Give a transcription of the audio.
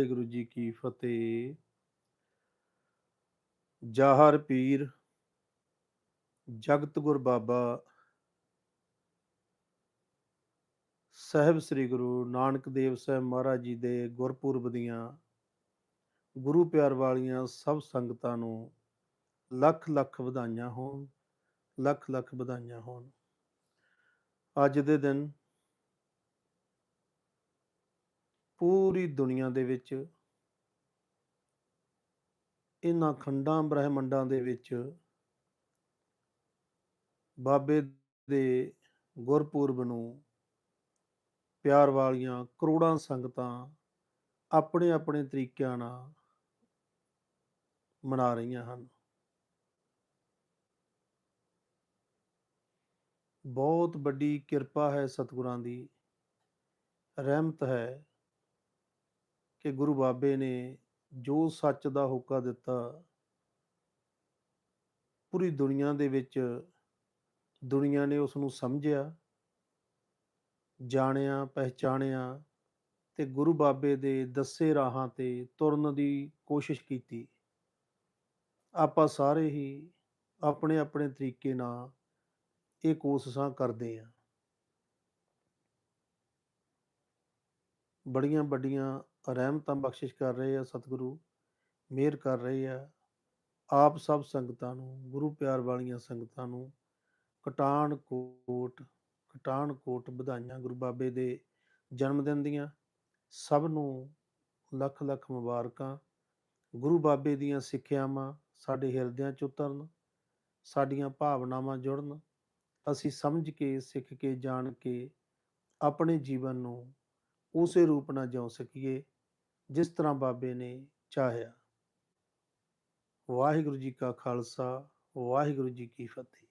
ਵਾਹਿਗੁਰੂ ਜੀ ਕੀ ਫਤਿਹ। ਜਾਹਰ ਪੀਰ, ਜਗਤ ਗੁਰ ਬਾਬਾ ਸਾਹਿਬ ਸ੍ਰੀ ਗੁਰੂ ਨਾਨਕ ਦੇਵ ਸਾਹਿਬ ਮਹਾਰਾਜ ਜੀ ਦੇ ਗੁਰਪੁਰਬ ਦੀਆਂ ਗੁਰੂ ਪਿਆਰ ਵਾਲੀਆਂ ਸਭ ਸੰਗਤਾਂ ਨੂੰ ਲੱਖ ਲੱਖ ਵਧਾਈਆਂ ਹੋਣ, ਲੱਖ ਲੱਖ ਵਧਾਈਆਂ ਹੋਣ। ਅੱਜ ਦੇ ਦਿਨ ਪੂਰੀ ਦੁਨੀਆ ਦੇ ਵਿੱਚ, ਇਹਨਾਂ ਖੰਡਾਂ ਬ੍ਰਹਿਮੰਡਾਂ ਦੇ ਵਿੱਚ ਬਾਬੇ ਦੇ ਗੁਰਪੁਰਬ ਨੂੰ ਪਿਆਰ ਵਾਲੀਆਂ ਕਰੋੜਾਂ ਸੰਗਤਾਂ ਆਪਣੇ ਆਪਣੇ ਤਰੀਕਿਆਂ ਨਾਲ ਮਨਾ ਰਹੀਆਂ ਹਨ। ਬਹੁਤ ਵੱਡੀ ਕਿਰਪਾ ਹੈ ਸਤਿਗੁਰਾਂ ਦੀ, ਰਹਿਮਤ ਹੈ ਕਿ ਗੁਰੂ ਬਾਬੇ ਨੇ ਜੋ ਸੱਚ ਦਾ ਹੋਕਾ ਦਿੱਤਾ, ਪੂਰੀ ਦੁਨੀਆ ਦੇ ਵਿੱਚ ਦੁਨੀਆ ਨੇ ਉਸ ਨੂੰ ਸਮਝਿਆ, ਜਾਣਿਆ, ਪਹਿਚਾਣਿਆ ਤੇ ਗੁਰੂ ਬਾਬੇ ਦੇ ਦੱਸੇ ਰਾਹਾਂ ਤੇ ਤੁਰਨ ਦੀ ਕੋਸ਼ਿਸ਼ ਕੀਤੀ। ਆਪਾਂ ਸਾਰੇ ਹੀ ਆਪਣੇ ਆਪਣੇ ਤਰੀਕੇ ਨਾਲ ਇਹ ਕੋਸ਼ਿਸ਼ਾਂ ਕਰਦੇ ਆ ਬੜੀਆਂ ਵੱਡੀਆਂ ਰਹਿਮਤਾਂ ਬਖਸ਼ਿਸ਼ ਕਰ ਰਹੇ ਆ ਸਤਿਗੁਰੂ ਮਿਹਰ ਕਰ ਰਹੇ ਆ ਆਪ ਸਭ ਸੰਗਤਾਂ ਨੂੰ, ਗੁਰੂ ਪਿਆਰ ਵਾਲੀਆਂ ਸੰਗਤਾਂ ਨੂੰ ਕਟਾਨ ਕੋਟ ਕਟਾਨ ਕੋਟ ਵਧਾਈਆਂ ਗੁਰੂ ਬਾਬੇ ਦੇ ਜਨਮ ਦਿਨ ਦੀਆਂ। ਸਭ ਨੂੰ ਲੱਖ ਲੱਖ ਮੁਬਾਰਕਾਂ। ਗੁਰੂ ਬਾਬੇ ਦੀਆਂ ਸਿੱਖਿਆਵਾਂ ਸਾਡੇ ਹਿਰਦਿਆਂ 'ਚ ਉਤਰਨ, ਸਾਡੀਆਂ ਭਾਵਨਾਵਾਂ ਜੁੜਨ। ਅਸੀਂ ਸਮਝ ਕੇ, ਸਿੱਖ ਕੇ, ਜਾਣ ਕੇ ਆਪਣੇ ਜੀਵਨ ਨੂੰ ਉਸੇ ਰੂਪ ਨਾਲ ਜਿਉ ਸਕੀਏ। ਜਿਸ ਤਰ੍ਹਾਂ ਬਾਬੇ ਨੇ ਚਾਹਿਆ। ਵਾਹਿਗੁਰੂ ਜੀ ਕਾ ਖਾਲਸਾ ਵਾਹਿਗੁਰੂ ਜੀ ਕੀ ਫਤਿਹ।